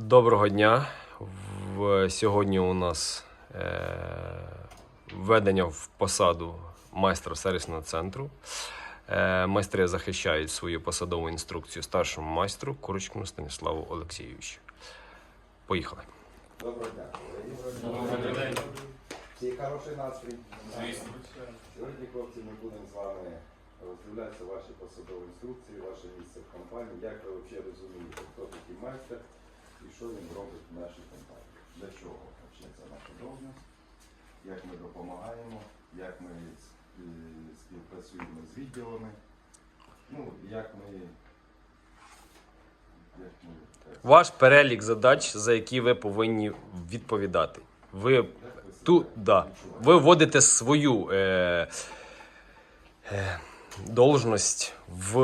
Доброго дня. В, сьогодні у нас е, введення в посаду майстра сервісного центру. Е, майстри захищають свою посадову інструкцію старшому майстру Курочкину Станіславу Олексійовичу. Поїхали. Доброго дня, колеги. Всі хороший настрій. Сьогодні, хлопці, ми будемо з вами роздивлятися ваші посадові інструкції, ваше місце в компанії, як ви взагалі розумієте, хто такий майстер і що він робить в нашій компанії. Для чого почнеться наша должність, як ми допомагаємо, як ми е, співпрацюємо з відділами, ну, як ми. Як ми Ваш перелік задач, за які ви повинні відповідати. Ви Ту, да. Ви вводите свою е, е, должність в,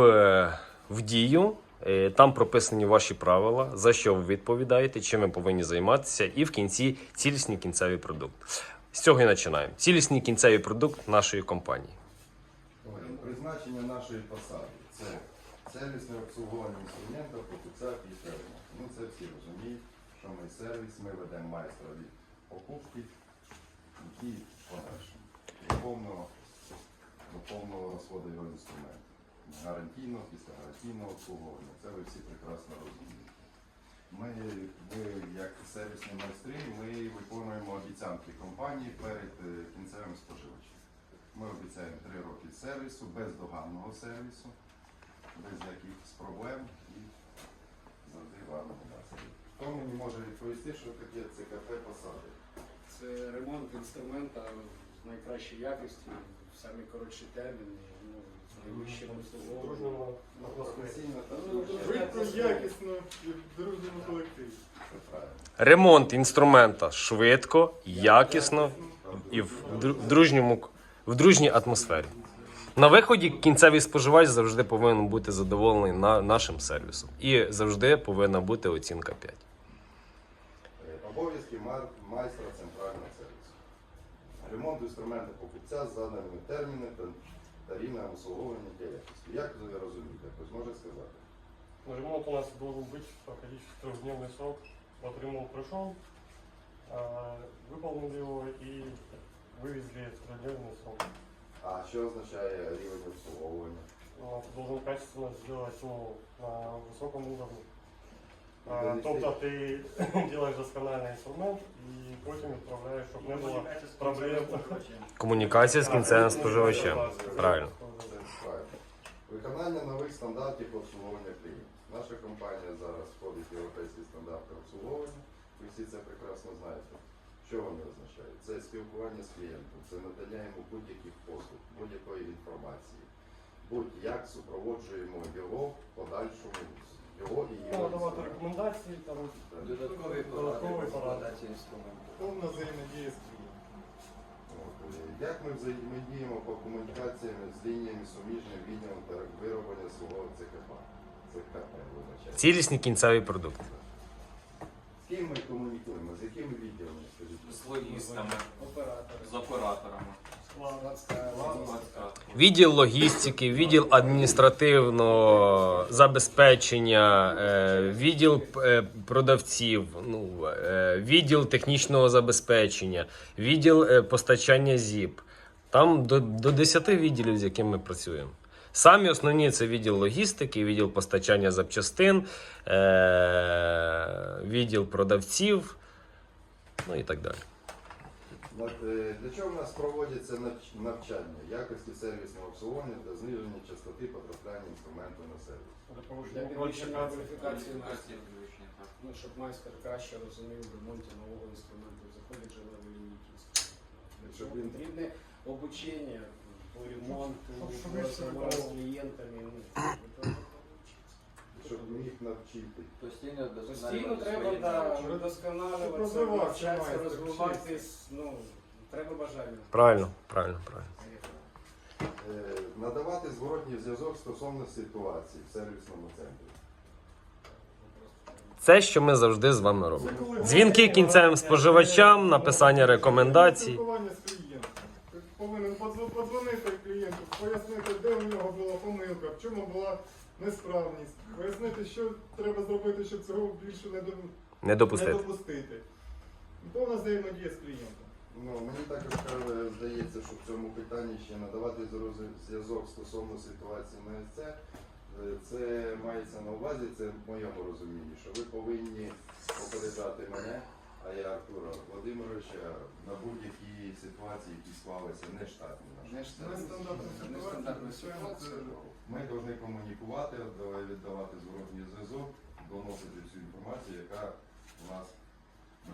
в дію. Е, Там прописані ваші правила, за що ви відповідаєте, чим ви повинні займатися, і в кінці цілісний кінцевий продукт. З цього і починаємо. Цілісний кінцевий продукт нашої компанії. Призначення нашої посади це сервісне обслуговування інструментів, покупцях і фермерів. Ну це всі розуміють, що ми сервіс, ми ведемо майстра від покупки і подальшому. До повного, до повного розходу його інструментів. Гарантійного, після гарантійного обслуговування. Це ви всі прекрасно розумієте. Ми, ми як сервісні майстри, ми виконуємо обіцянки компанії перед е, кінцевим споживачем. Ми обіцяємо три роки сервісу, бездоганного сервісу, без якихось проблем і завжди гарного настрою. Хто мені може відповісти, що таке ЦКП посади? Це ремонт інструмента в найкращій якості, в самі коротші терміни, ну, Професійно та Ну, Швидко, якісно і в дружньому колективі. Ремонт інструмента швидко, якісно і в дру- дружньому в дружній атмосфері. На виході кінцевий споживач завжди повинен бути задоволений на нашим сервісом. І завжди повинна бути оцінка 5. Е, Обов'язки мар- майстра центрального сервісу. Ремонт інструменту покупця з заданими термінами та, та рівнем обслуговування та якості. Як ви розумієте? Хтось може сказати? Ну, Ремонт у нас должен быть проходить в трехдневный срок. Вот ремонт пришел, а, выполнили его и вывезли в трехдневный срок. А що означає рівень обслуговування? Ну, ты должен качественно сделать ну, на высоком уровне. А, тобто ти делаешь доскональний інструмент і потім відправляєш, щоб не було проблем. Комунікація з кінцевим споживачем. Правильно. Виконання нових стандартів обслуговування клієнтів. Наша компанія зараз входить в європейські стандарти обслуговування. Ви всі це прекрасно знаєте. Що вони означають? Це спілкування з клієнтом, це надання йому будь-яких послуг, будь-якої інформації. Будь-як супроводжуємо його в подальшому, його і Ну, його. рекомендації, там, Додаткові Додаткові поради інструменту. повна взаємодія з клієнтом. От, е, Як ми взаємодіємо по комунікаціям з лініями суміжним відділом та вироблення свого ЦКП? ЦКП визначає. Цілісний кінцевий продукт. З ким ми комунікуємо? З якими відділами? Скажіть? З логістами, Оператори. з операторами. Відділ логістики, відділ адміністративного забезпечення, е, відділ е, продавців, ну, е, відділ технічного забезпечення, відділ постачання ЗІП. Там до, до 10 відділів, з якими ми працюємо. Самі основні це відділ логістики, відділ постачання запчастин, відділ продавців, ну і так далі. Е, Для чого в нас проводяться навчання якості сервісного обслуговування та зниження частоти потрапляння інструменту на сервіс? Для щоб підвищення кваліфікації майстра. Ну, щоб майстер краще розумів в ремонті нового інструменту, заходить же на лінійки Для Щоб цього він- потрібне обучення по ремонту, Щоб по розмовах з клієнтами. Ну, Щоб їх навчити. Постійно Постійно треба да. Щоб розвивався навчатися, майстер, розвиватись. Ну, треба бажання. Правильно, правильно, правильно. Е, Надавати зворотній зв'язок стосовно ситуації в сервісному центрі. Це, що ми завжди з вами робимо. Дзвінки кінцевим споживачам, написання рекомендацій. Спілкування з клієнтом. Ти повинен подзв- подзвонити клієнту, пояснити, де у нього була помилка, в чому була несправність, пояснити, що треба зробити, щоб цього більше не, до... Не не допустити. допустити. Повна взаємодія з клієнтом. Ну, мені також е, здається, що в цьому питанні ще надавати зв'язок стосовно ситуації на СЦ. Е, Це мається на увазі, це в моєму розумінні, що ви повинні попереджати мене, а я Артура Володимировича на будь-які ситуації, які склалися нештатні. на жаль. Нестандартна ситуація. Нестандартна ситуація. Ми повинні комунікувати, віддавати зворотній зв'язок, доносити всю інформацію, яка у нас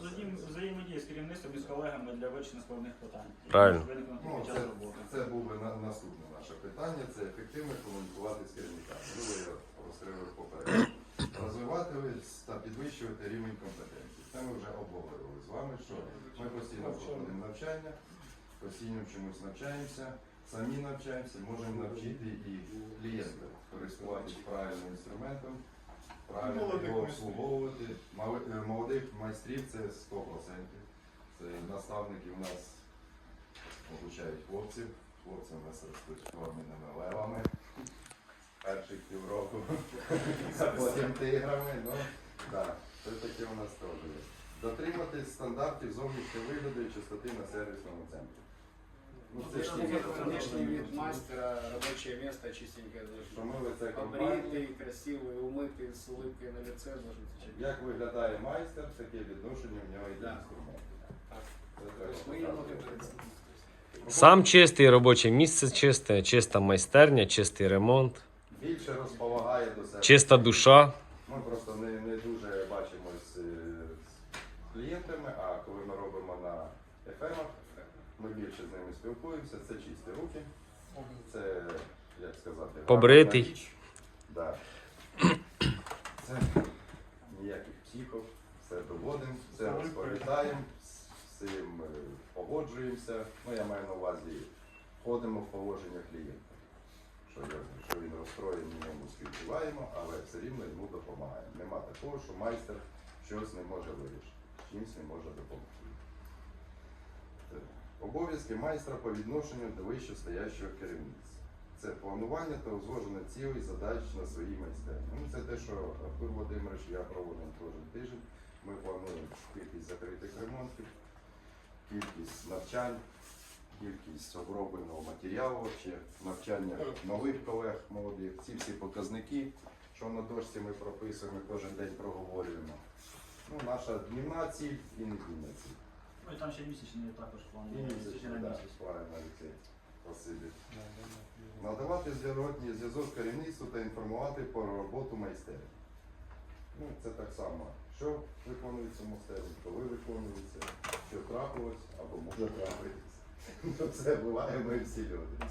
Взаєм- Взаємодія з керівництвом і з колегами для вирішення складних питань. Правильно. Виникнути Ну, під це, час роботи. це був би на- наступне наше питання, це ефективно комунікувати з керівниками. Ну, ви я розкрили попередньо. Розвивати та підвищувати рівень компетенції. Це ми вже обговорювали з вами, що ми постійно проходимо навчання, постійно чомусь навчаємося, самі навчаємося, можемо навчити і клієнта користуватись правильним інструментом, правильно його обслуговувати. Е, Молодих майстрів це 100%. Це наставники у нас обучають хлопців. Хлопці у нас ростуть форменими левами. Перших півроку, а потім тиграми. Ну, так, це таке у нас теж є. Дотриматись стандартів зовнішнього вигляду і чистоти на сервісному центрі. Ну, це ж Внешний ті вид, закони, внешний вид які- мастера, рабочее место чистенькое Що должно ми быть. це компанії. Побритый, красивый, умытый, с улыбкой на лице должен быть человек. Як виглядає майстер, таке відношення в нього і до Да. інструменту. Так. Це То треба есть мы ему показувати. Сам чистий, робоче місце чисте, чиста майстерня, чистий ремонт, Більше розполагає до себе. чиста душа. Ми просто не, спілкуємося. Це чисті руки, це, як сказати, Побритий. гарна річ. Да. Це ніяких психов, все доводимо, все розповідаємо, з всім е, погоджуємося. Ну, я маю на увазі, входимо в положення клієнта. Що, я- що він розстроєний, ми йому співчуваємо, але все рівно йому допомагаємо. Нема такого, що майстер щось не може вирішити, чимось не може допомогти. Обов'язки майстра по відношенню до вищестоящого керівництва. Це планування та узгодження цілей задач на своїй майстерні. Ну, це те, що Артур Володимирович я проводимо кожен тиждень. Ми плануємо кількість закритих ремонтів, кількість навчань, кількість обробленого матеріалу, чи навчання нових колег молодих. Ці всі показники, що на дошці ми прописуємо, кожен день проговорюємо. Ну, наша днівна ціль і недільна ціль. Ну і там ще місячний також план. І Місячний місячний, на місяць. правильно, Олексій. Спасибі. Надавати зворотній зв'язок керівництву та інформувати про роботу майстерні. Ну, це так само. Що виконується в коли виконується, що трапилось або може трапитися. Ну, Це буває, ми всі люди.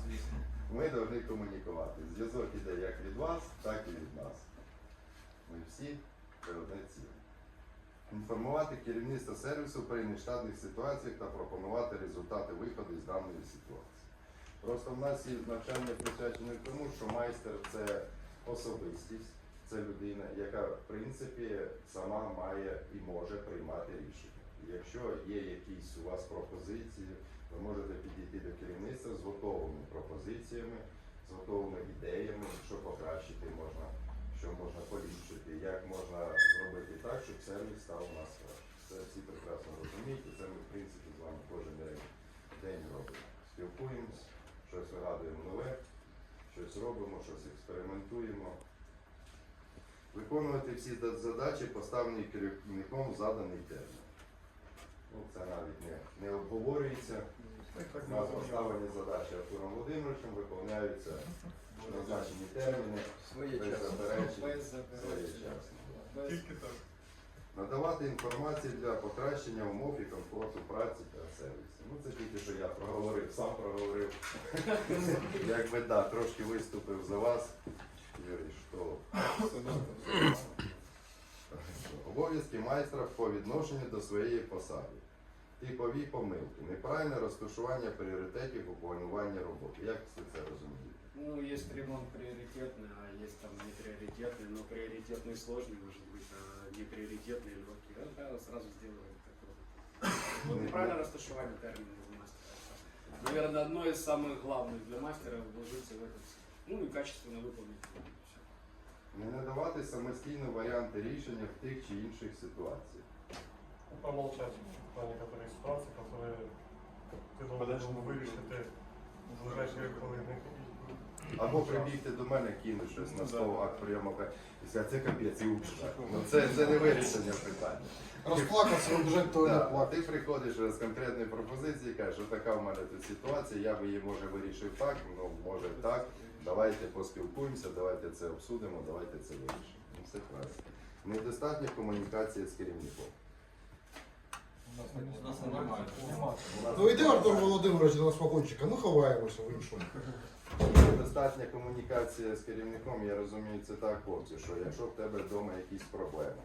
Ми повинні комунікувати. Зв'язок іде як від вас, так і від нас. Ми всі це одне ціле. Інформувати керівництво сервісу при нештатних ситуаціях та пропонувати результати виходу з даної ситуації. Просто в нас є навчання присвячене тому, що майстер це особистість, це людина, яка в принципі сама має і може приймати рішення. Якщо є якісь у вас пропозиції, ви можете підійти до керівництва з готовими пропозиціями, з готовими ідеями, що покращити можна, що можна поліпшити, як можна зробити так, щоб сервіс став нас. Це всі прекрасно розуміють, і це ми в принципі з вами кожен день, день робимо. Спілкуємось, щось вигадуємо нове, щось робимо, щось експериментуємо. Виконувати всі задачі, поставлені керівником в заданий термін. Ну, це навіть не, не обговорюється. Так, так, зрозуміло. поставлені задачі Артуром Володимировичем, виконуються назначені терміни, без заперечень, своєчасно. Тільки так. Надавати інформацію для покращення умов і комфорту праці та сервісу. Ну це тільки що я проговорив, сам проговорив. Якби да, трошки виступив за вас. Юрій, що обов'язки майстра по відношенню до своєї посади Типові помилки, неправильне розташування пріоритетів у плануванні роботи. Як ви це розумієте? Ну, есть ремонт приоритетный, а есть там не приоритетный, но приоритетный сложный может быть, а не приоритетный легкий. Да, да, сразу сделаем такое. Вот неправильное расташивание терминов у мастера. Наверное, одно из самых главных для мастера вложиться в этот. Ну и качественно выполнить. Всё. Не надавати самостійно варіанти рішення в тих чи інших ситуаціях. Помолчать в плане некоторых ситуаций, которые ти должен вирішити в ближайші хвилини. Або прибігти до мене, кинути щось на стол, акт прийому і сказати, це капець і. Ну це, це не вирішення питання. Розплакався, убіжать в туалет Да, плакати. ти приходиш з конкретною пропозицією, кажеш, що така в мене тут ситуація, я би її може вирішив так, ну може так. Давайте поспілкуємося, давайте це обсудимо, давайте це вирішимо. Ну, все класно. Недостатня комунікація з керівником. У нас немає. У нас Ну йди, Артур Володимирович, до нас вагончика, ну ховаємося в іншому. Недостатня комунікація з керівником, я розумію, це так, хлопці, що якщо в тебе вдома якісь проблеми,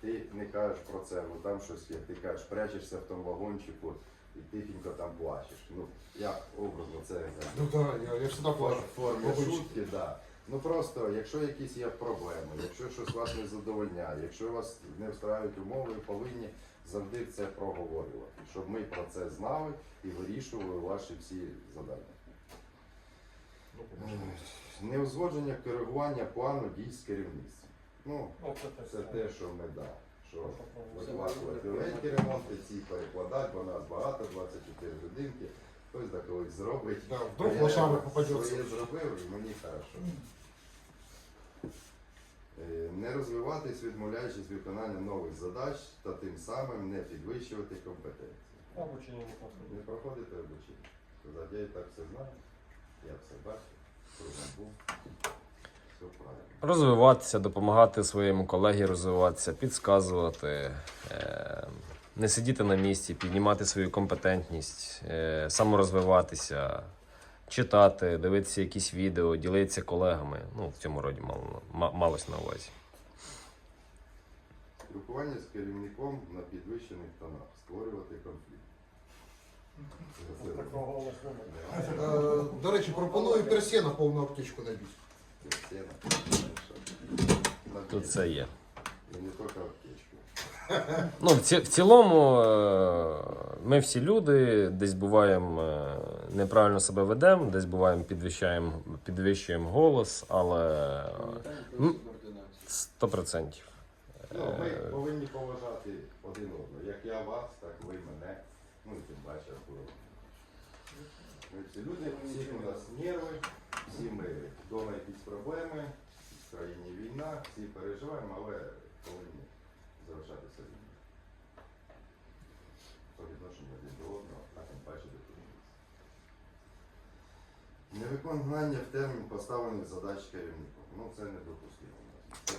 ти не кажеш про це, бо там щось є, ти кажеш, прячешся в тому вагончику і тихенько там плачеш. Ну, як образно це Ну так, я, я всегда в формі шутки, да. Ну просто, якщо якісь є проблеми, якщо щось вас не задовольняє, якщо вас не встраюють умови, повинні завжди це проговорювати, щоб ми про це знали і вирішували ваші всі завдання. Неузгодження коригування плану дій з керівництвом. Ну, Ну, це те, що ми да. Що викласувати великі ремонти, ці перекладати, бо нас багато, 24 годинки. Хтось да колись зробить. Да, вдруг Я лошами попадеться. Своє зробив і мені хорошо. Е, Не розвиватись, відмовляючись від виконання нових задач та тим самим не підвищувати компетенції. Обучення не Не проходить. проходити обучення. Сказати, я і так все знаю, я все бачу, був. Все правильно. Розвиватися, допомагати своєму колегі розвиватися, підказувати, е, не сидіти на місці, піднімати свою компетентність, е, саморозвиватися, читати, дивитися якісь відео, ділитися колегами. Ну, в цьому роді мало, малось на увазі. Спілкування з керівником на підвищених тонах, створювати конфлікт. Це- це- Такого у нас немає. Немає. Е, До речі, пропоную персена повну аптечку набити. Це стіна. Тут це є. І не тільки аптечку. Ну, в, ці, в цілому, е, ми всі люди, десь буваємо е, неправильно себе ведемо, десь буваємо підвищаємо, підвищуємо голос, але м, 100%. Ну, ми Е, повинні поважати один одного. Як я вас, так ви мене. Ну тим паче, ми всі люди, всі у нас нерви, всі ми вдома якісь проблеми, в країні війна, всі переживаємо, але повинні залишатися людьми. По відношенню один до одного, а тим паче до керівництва. Невиконання в термін поставлених задач керівником. Ну це недопустимо. Це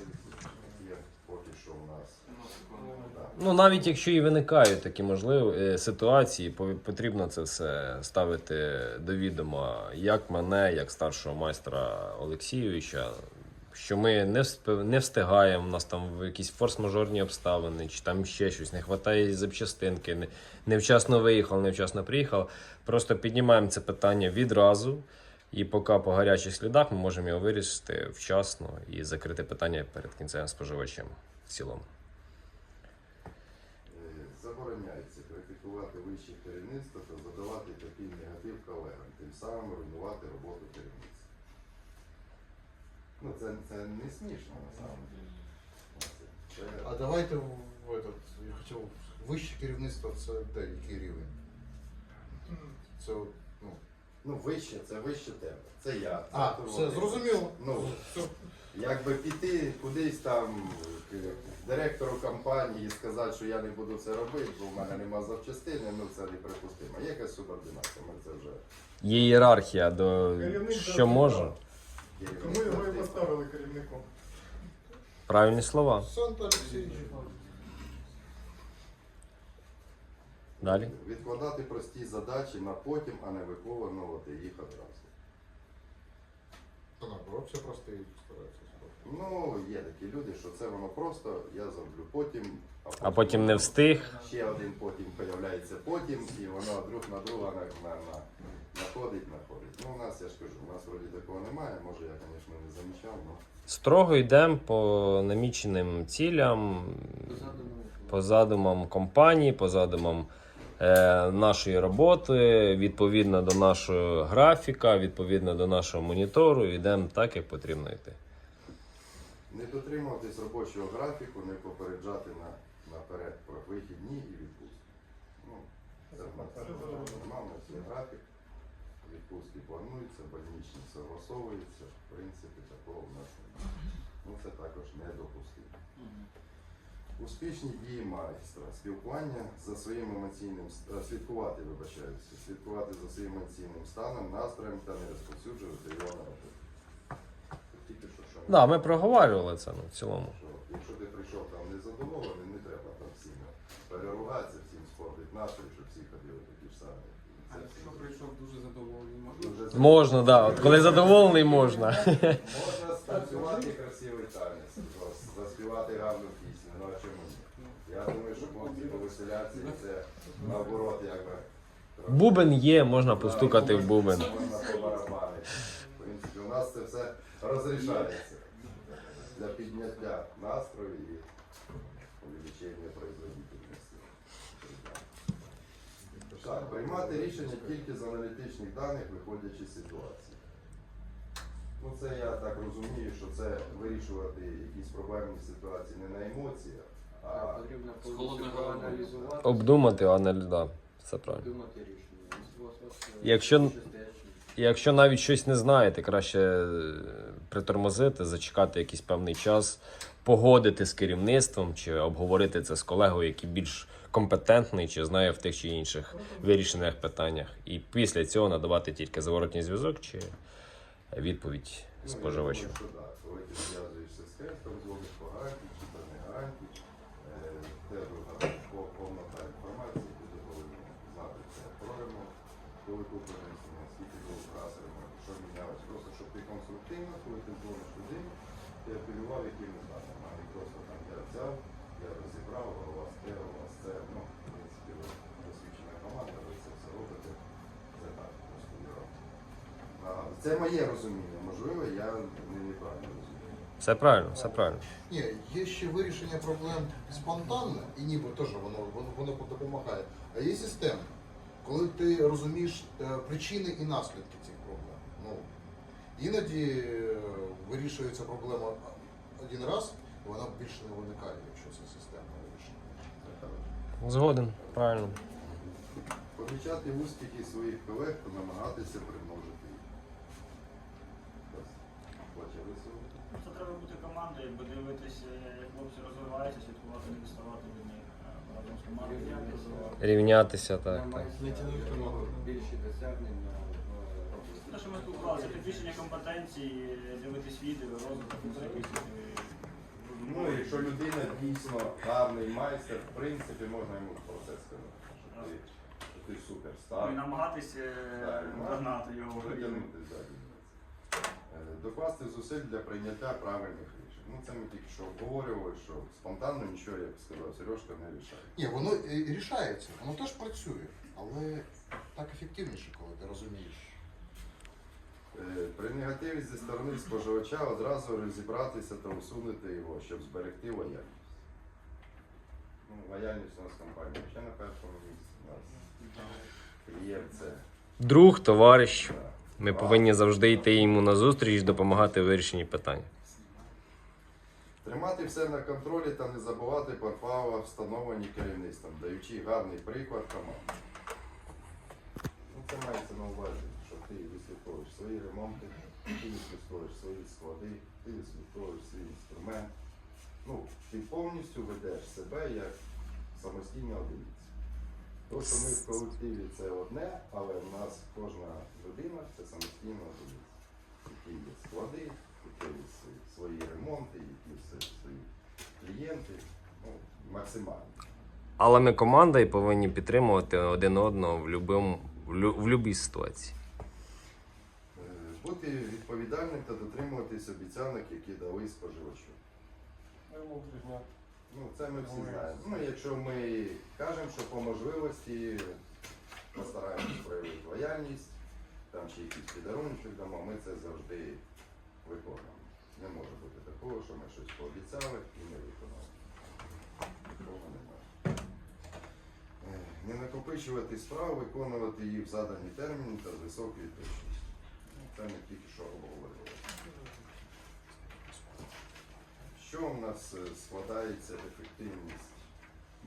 поки що у нас. Ну, навіть якщо і виникають такі можливі е, ситуації, потрібно це все ставити до відома, як мене, як старшого майстра Олексійовича, що ми не, не встигаємо, у нас там якісь форс-мажорні обставини, чи там ще щось, не вистачає запчастинки, не, невчасно виїхав, невчасно приїхав. Просто піднімаємо це питання відразу. І поки по гарячих слідах ми можемо його вирішити вчасно і закрити питання перед кінцевим споживачем в цілому. Е, Забороняється критикувати вище керівництво та задавати такий негатив колегам, тим самим руйнувати роботу керівництва. Ну, це, це не смішно насправді. Це, А давайте в, в этот, я хотів, вище керівництво це де, який рівень? Це, ну, ну, вище, це вище тебе. Це я. Це а, Артур все, зрозуміло. Ну, Все. Якби піти кудись там к директору компанії і сказати, що я не буду це робити, бо в мене нема запчастини, ну це неприпустимо. Є якась субординація, ми це вже Є ієрархія до Керівник що завжди може. Тому його і поставили керівником. Правильні слова. Санта Олексійович. Далі. Відкладати прості задачі на потім, а не виконувати їх одразу. Та наоборот, все просто стараються. Ну, є такі люди, що це воно просто, я зроблю потім, А потім не встиг. Ще один потім появляється потім, і воно друг на друга на, на, на, находить, находить. Ну, у нас, я ж кажу, у нас вроді такого немає, може я, звісно, не замічав, але Строго йдемо по наміченим цілям, по задумам компанії, по задумам е, нашої роботи, відповідно до нашого графіка, відповідно до нашого монітору, йдемо так, як потрібно йти. Не дотримуватись робочого графіку, не попереджати на, наперед про вихідні і відпустки. Ну, це нормально, це графік. Відпустки плануються, больничні согласовуються. В принципі, такого в нас немає. Ну, це також недопустимо. Успішні дії майстра, спілкування за своїм емоційним е, слідкувати, вибачаюся, слідкувати за своїм емоційним станом, настроєм та не розповсюджувати його на роботу. Да, ми проговорювали це ну, в цілому. якщо ти прийшов там незадоволений, не треба там сильно переругатися, всім спортить настрій, щоб всі ходили такі ж самі. А Це якщо прийшов дуже задоволений, можна? Можна, да. От коли задоволений, можна. Можна станцювати красивий танець, заспівати гарну пісню, ну а чому ні? Я думаю, що хлопці повеселяться і це наоборот, якби. Бубен є, можна постукати в бубен. Можна побарабанити. В принципі, у нас це все розрішається для підняття настрою і увеличення производительності. Так, приймати рішення тільки з аналітичних даних, виходячи з ситуації. Ну, це я так розумію, що це вирішувати якісь проблемні ситуації не на емоціях, а Потрібно проаналізувати, Обдумати, аналіз, да. Все правильно. приймати рішення. Якщо е, Якщо- стоять, Якщо навіть щось не знаєте, краще е, притормозити, зачекати якийсь певний час, погодити з керівництвом чи обговорити це з колегою, який більш компетентний чи знає в тих чи інших вирішених питаннях. І після цього надавати тільки зворотній зв'язок чи відповідь Ну, споживачу. Я думаю, що так. Коли ти зв'язуєшся з кестом, дзвониш по гарантії чи по не гарантії, е, в тебе буде по- повнота інформації, ти повинен знати це про ремонт, коли куплений інструмент, скільки було раз ремонт, що мінялось. Просто щоб ти конструктивно, коли ти дзвониш туди, ти апелював якимось даним, а не просто там я взяв, я розібрав, а у вас те, у вас це, ну, в принципі, ви досвідчена команда, ви це все робите. Це так, просто не робите. А, Це моє розуміння, можливо, я не неправильно розумію. Все правильно, все правильно. Ні, є ще вирішення проблем спонтанне, і ніби теж воно, воно, воно допомагає. А є системне, коли ти розумієш е, причини і наслідки цих проблем. Ну, іноді е, вирішується проблема один раз, і вона більше не виникає, якщо це системне вирішення. Згоден, правильно. Помічати успіхи своїх колег та намагатися примножити їх. Ось. Хоче висловити? Це треба командою, бо дивитися, як хлопці розвиваються, слідкувати, не відставати від них разом з командою. дивитися. Рівнятися, так. так. більші досягнення. Те, що ми спілкувалися, підвищення компетенції, дивитись відео, розвиток, це е, Ну, якщо людина дійсно гарний майстер, в принципі, можна йому про це сказати. Що ти, що ти суперстар. Ну, і намагатися ну, догнати його. Витягнути ззаді. Е, Докласти зусиль для прийняття правильних. Ну, це ми тільки що обговорювали, що спонтанно нічого, як сказав Сережка, не рішає. Ні, воно і рішається, воно теж працює, але так ефективніше, коли ти розумієш. Е, При негативі зі сторони споживача одразу розібратися та усунути його, щоб зберегти лояльність. Ну, лояльність у нас компанія ще на першому місці. У нас клієнт це. Друг, товариш. да, Ми повинні завжди йти йому на зустріч і допомагати в вирішенні питань. Тримати все на контролі та не забувати про правила, встановлені керівництвом, даючи гарний приклад команді. Ну, це мається на увазі, що ти вислуховуєш свої ремонти, ти вислуховуєш свої склади, ти вислуховуєш свій інструмент. Ну, ти повністю ведеш себе як самостійна одиниця. То, що ми в колективі це одне, але в нас кожна людина це самостійна одиниця. Які є склади, які свої- свої ремонти, які є свої клієнти. Ну, максимально. Але ми команда і повинні підтримувати один одного в любому в лю- в будь-якій ситуації. Е, Бути відповідальним та дотримуватись обіцянок, які дали споживачу. Ну, це ми всі знаємо. Ну, якщо ми кажемо, що по можливості постараємось проявити лояльність, там чи якийсь підарунчик дамо, ми це завжди виконуємо. Не може бути такого, що ми щось пообіцяли і не виконали. Такого немає. Е, Не накопичувати справи, виконувати їх в задані терміни та з високою точністю. Це ми тільки що обговорювали. Що у нас е, складається ефективність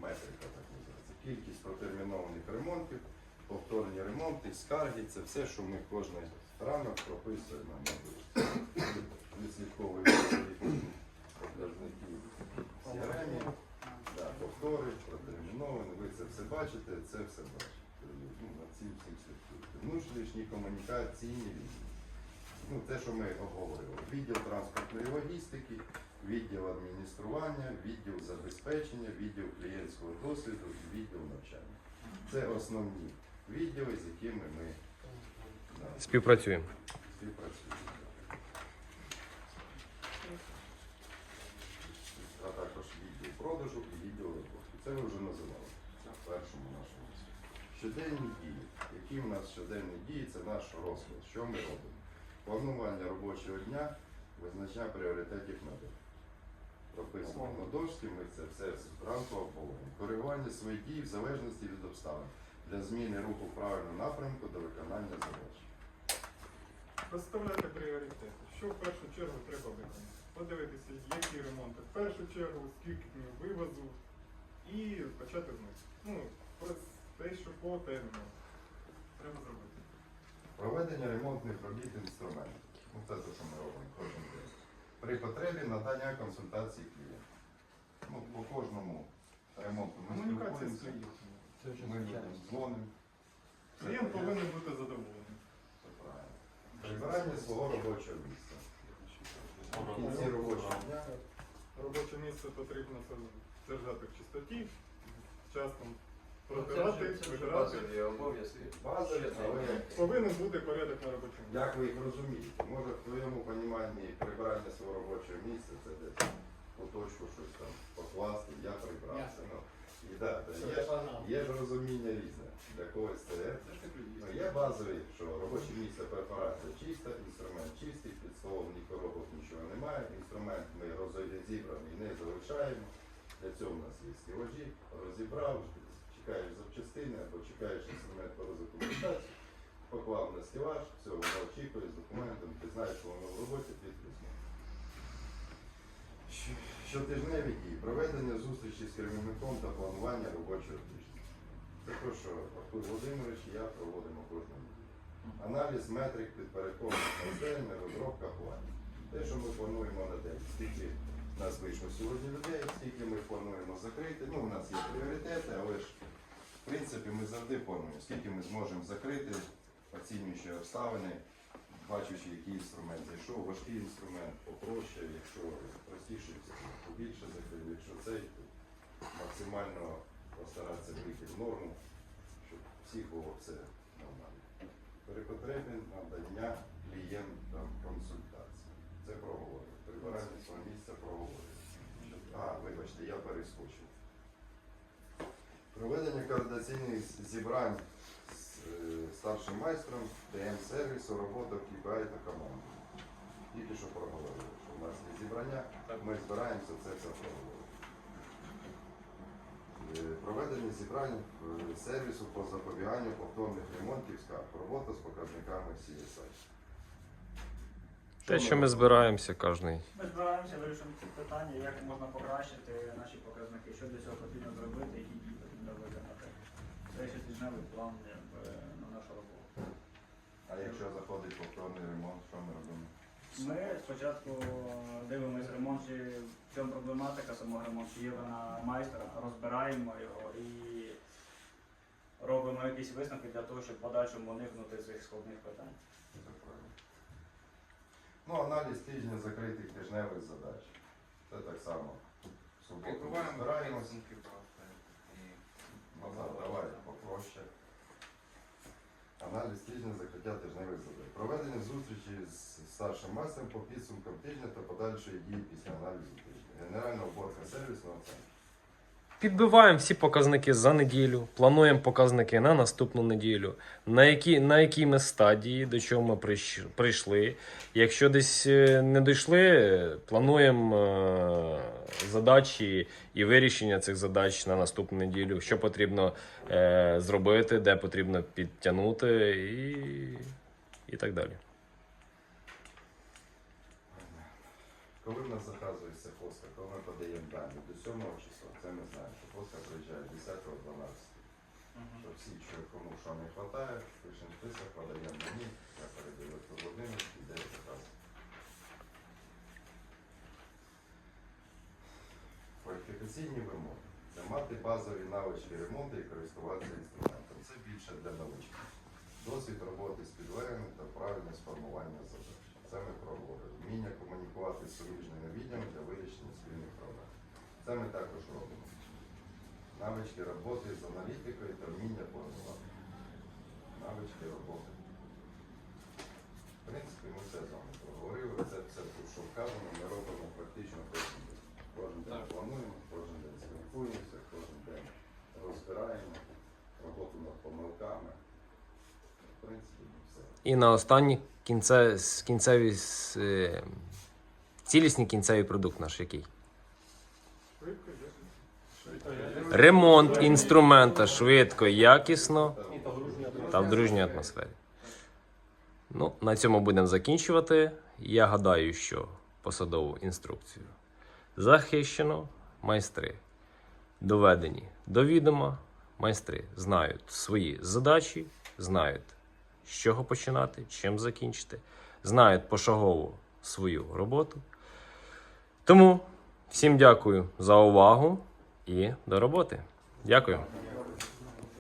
метрика, так називається? Кількість протермінованих ремонтів, повторні ремонти, скарги це все, що ми кожен ранок свої показники CRM, да, повтори, протерміновані, ви це все бачите, це все бачите. Ну, над цим всім слідкуєте. Внутрішні комунікаційні відділи. Ну, те, що ми обговорювали. Відділ транспортної логістики, відділ адміністрування, відділ забезпечення, відділ клієнтського досвіду і відділ навчання. Це основні відділи, з якими ми Співпрацюємо. А також відділ продажу і відділ роботи. Це ви вже називали в першому нашому. місці. Щоденні дії. Які в нас щоденні дії? Це наш розклад. Що ми робимо? Планування робочого дня, визначення пріоритетів на день. Прописано на дошці, ми це все зранку обговорюємо. Коригування своїх дій в залежності від обставин для зміни руху в правильному напрямку до виконання задач. Розставляти пріоритети. Що в першу чергу треба виконати? Подивитися, які ремонти в першу чергу, скільки вивозу і почати з них. Ну, те, що по терміну треба зробити. Проведення ремонтних робіт інструментів. Ну, це те, що ми робимо кожен день. При потребі надання консультацій клієнту. Ну, по кожному ремонту ми спілкуємося, ми дзвонимо. Клієнт повинен бути задоволений. Це правильно. Прибирання свого робочого місця. В кінці робочого дня Робоче місце потрібно держати в чистоті, часто протирати, витирати. обов'язки. базові, але Повинен бути порядок на робочому місці. як ви їх розумієте? Може в твоєму поніманні прибирання свого робочого місця це десь куточку щось там покласти, я прибрався. Ну, да, да, є, є ж розуміння різне. Для когось це Ну, є базові, що робоче місце препарація чиста, інструмент чистий, під столом ні коробок нічого немає. Інструмент ми роз- зібраний не залишаємо. Для цього у нас є стілажі, розібрав, чекаєш запчастини або чекаєш інструмент по роздокументації, поклав на стілаж, все, воно очікує з документом, ти знаєш, що воно в роботі, підписано. Щ- Щотижневі дії, проведення зустрічі з керівником та планування робочого тижня. Що Артур Володимирович і я проводимо кожного дня. Аналіз метрик підпорядкованих населення, розробка планів. Те, що ми плануємо на день, скільки нас вийшло сьогодні людей, скільки ми плануємо закрити. Ну, у нас є пріоритети, але ж в принципі ми завжди плануємо, скільки ми зможемо закрити, оцінюючи обставини, бачучи, який інструмент зайшов, важкий інструмент, попроще, якщо простіше, побільше закрити, якщо цей, то максимально постаратися вийти в норму, щоб всіх було все нормально. При надання клієнтам консультації. Це проговорюємо. Прибирання свого місця проговорюємо. А, вибачте, я перескочив. Проведення координаційних зібрань з е, старшим майстром, ТМ-сервісу, робота KPI та команди. Тільки що проговорили, що в нас є зібрання, ми збираємося, це все проговоримо. Е, Проведення зібрань е, сервісу по запобіганню повторних ремонтів скарг. Робота з показниками CSI. Те, що ми збираємося кожний. Ми збираємося, вирішимо ці питання, як можна покращити наші показники, що для цього потрібно зробити, які дії потрібно виконати. Це щотижневий план якби, на нашу роботу. А якщо заходить повторний ремонт, що ми робимо? Ми спочатку дивимося ремонт, чи в чому проблематика самого ремонту, чи є вона майстра, розбираємо його і робимо якісь висновки для того, щоб в подальшому уникнути цих складних питань. Це правильно. Ну, аналіз тижня закритих тижневих задач. Це так само. В суботу ми збираємося. Назад, давай, попроще. Аналіз тижня закриття тижневих завдань. Проведення зустрічі з старшим мастером по підсумкам тижня та подальшої дії після аналізу тижня. Генерального борка сервісного центру. Підбиваємо всі показники за неділю, плануємо показники на наступну неділю, на які, на якій ми стадії, до чого ми прийш- прийшли. Якщо десь е, не дійшли, плануємо е, задачі і вирішення цих задач на наступну неділю, що потрібно е, зробити, де потрібно підтягнути і, і так далі. Коли в нас заказується поска, коли ми подаємо дані до 7 числа, це ми знаємо, що поска приїжджає 10-12. Що всі, що кому що не вистачає, пишемо список, подаємо мені, я передаю в Володимир, іде заказ. Кваліфікаційні вимоги. Це мати базові навички ремонту і користуватися інструментом. Це більше для новичків. Досвід роботи з підварами та правильне сформування задач. Це ми проводимо. Вміння комунікувати з суміжними відділами для вирішення спільних проблем. Це ми також робимо. Навички роботи з аналітикою та вміння планувати. Навички роботи. В принципі, ми все з вами проговорили. Це все тут, що вказано, ми робимо практично кожен день. Кожен день плануємо, кожен день спілкуємося, кожен день розбираємо роботу над помилками. В принципі, все. І на останній кінце, кінцеві е, цілісний кінцевий продукт наш який? Ремонт інструмента швидко, якісно та в дружній атмосфері. Ну, на цьому будемо закінчувати. Я гадаю, що посадову інструкцію захищено, майстри доведені до відома, майстри знають свої задачі, знають, з чого починати, чим закінчити, знають пошагово свою роботу. Тому всім дякую за увагу і до роботи. Дякую.